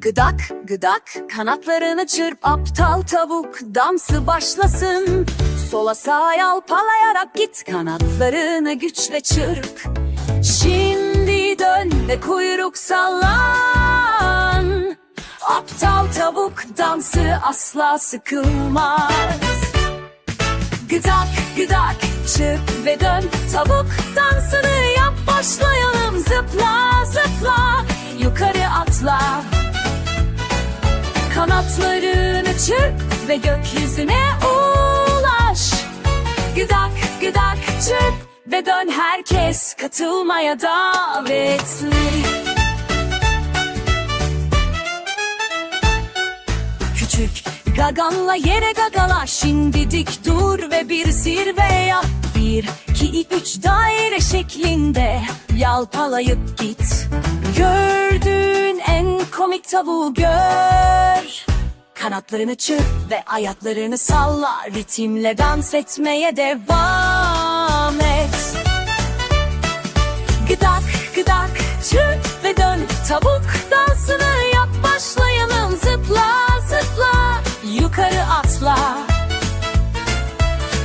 Gıdak gıdak kanatlarını çırp aptal tavuk dansı başlasın. Sola sağa yalpalayarak git kanatlarını güçle çırp. Şimdi dön ve kuyruk sallan. Aptal tavuk dansı asla sıkılmaz. Gıdak gıdak çırp ve dön. Tavuk dansını yap Çırp ve gökyüzüne ulaş. Gıdak gıdak çırp ve dön. Herkes katılmaya davetli. Küçük gaganla yere gagala. Şimdi dik dur ve bir zirve yap. Bir, iki, üç daire şeklinde Yalpalayıp git. Gördüğün en komik tavuğu gör Kanatlarını çırp ve ayaklarını salla. Ritimle dans etmeye devam et. Gıdak gıdak çırp ve dön. Tavuk dansını yap başlayalım. Zıpla zıpla yukarı atla.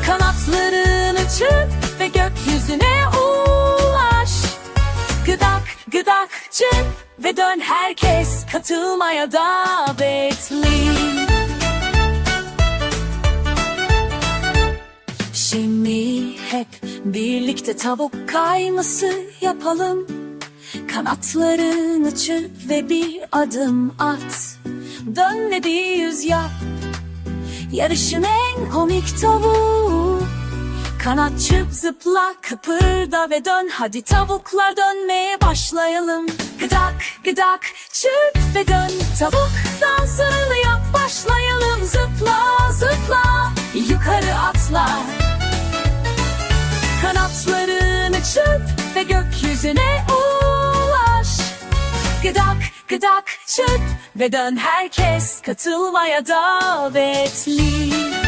Kanatlarını çırp ve gökyüzüne ulaş. Gıdak gıdak çırp ve dön herkes katılmaya davetli. Şimdi hep birlikte tavuk kayması yapalım. Kanatlarını çırp ve bir adım at. Dön ve bir yüz yap. Yarışın en komik tavuğu Kanat çırp zıpla kıpırda ve dön. Hadi tavuklar dönmeye başlayalım. Gıdak gıdak çırp ve dön. Tavuk dansını yap başlayalım. Zıpla zıpla yukarı atla. Kanatlarını çırp ve gökyüzüne ulaş. Gıdak gıdak çırp ve dön. Herkes katılmaya davetli